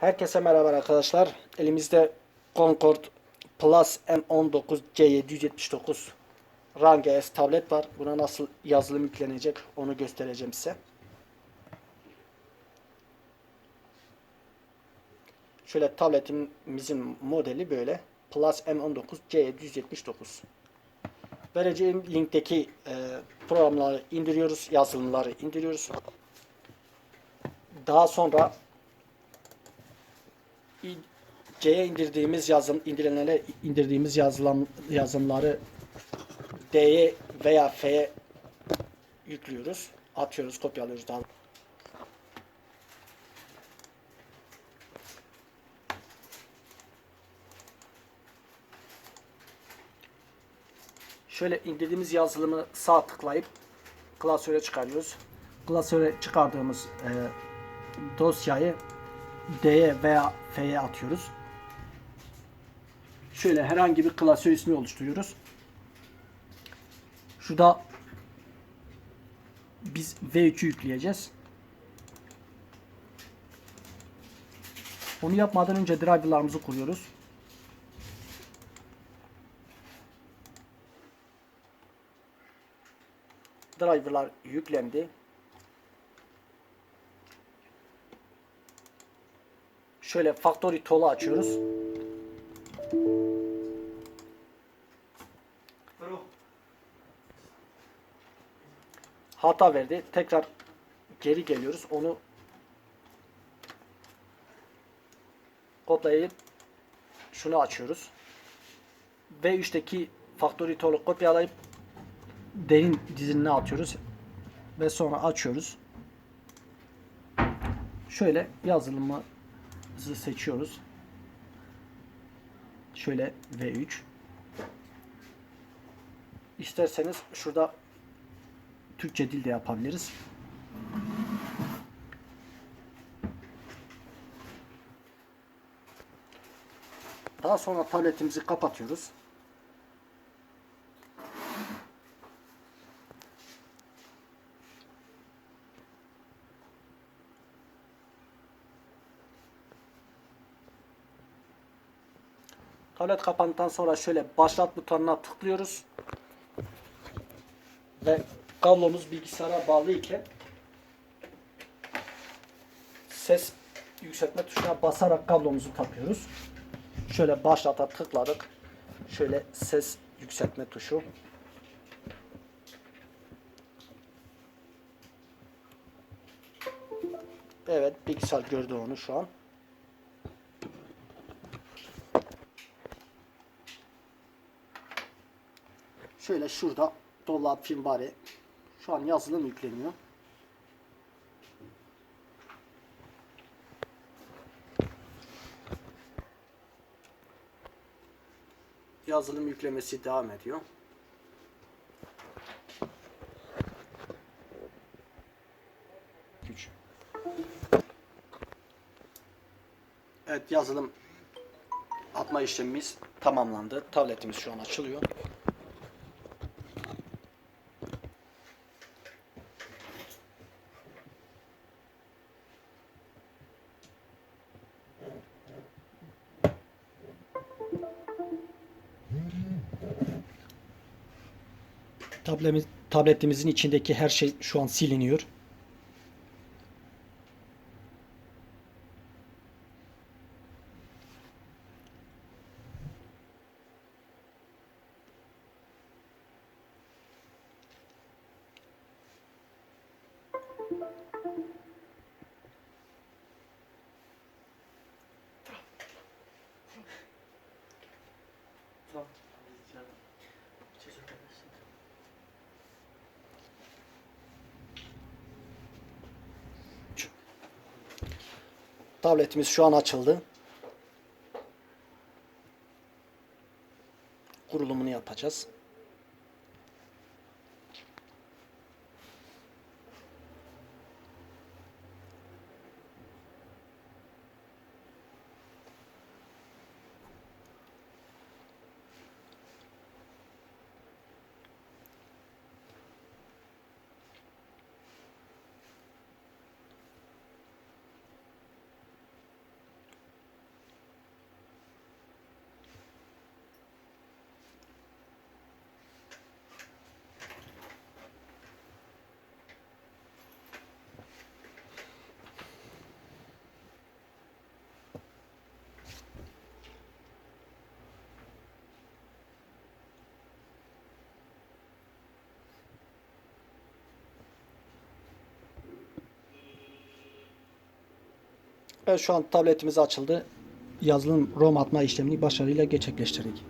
Herkese merhaba arkadaşlar. Elimizde Concord Plus M19 C779 Rang S tablet var. Buna nasıl yazılım yüklenecek onu göstereceğim size. Şöyle tabletimizin modeli böyle. Plus M19 C779. Vereceğim linkteki e, programları indiriyoruz, yazılımları indiriyoruz. Daha sonra C'ye indirdiğimiz yazım indirilenlere indirdiğimiz yazılan yazımları D'ye veya F'ye yüklüyoruz. Atıyoruz, kopyalıyoruz daha. Şöyle indirdiğimiz yazılımı sağ tıklayıp klasöre çıkarıyoruz. Klasöre çıkardığımız e, dosyayı D'ye veya F'ye atıyoruz. Şöyle herhangi bir klasör ismi oluşturuyoruz. Şurada biz V3'ü yükleyeceğiz. Onu yapmadan önce driver'larımızı kuruyoruz. Driver'lar yüklendi. Şöyle factory tool'u açıyoruz. Hata verdi. Tekrar geri geliyoruz. Onu kopyalayıp şunu açıyoruz. V3'teki factory tool'u kopyalayıp derin diziline atıyoruz ve sonra açıyoruz. Şöyle yazılımımızı seçiyoruz. Şöyle V3. İsterseniz şurada Türkçe dil de yapabiliriz. Daha sonra tabletimizi kapatıyoruz. Tablet kapandıktan sonra şöyle başlat butonuna tıklıyoruz. Ve kablomuz bilgisayara bağlı iken ses yükseltme tuşuna basarak kablomuzu takıyoruz. Şöyle başlata tıkladık. Şöyle ses yükseltme tuşu. Evet bilgisayar gördü onu şu an. Şöyle şurada dolap film bari. Şu an yazılım yükleniyor. Yazılım yüklemesi devam ediyor. Güç. Evet yazılım atma işlemimiz tamamlandı. Tabletimiz şu an açılıyor. Tablemiz, tabletimizin içindeki her şey şu an siliniyor. Tabletimiz şu an açıldı. Kurulumunu yapacağız. Evet şu an tabletimiz açıldı. Yazılım ROM atma işlemini başarıyla gerçekleştirdik.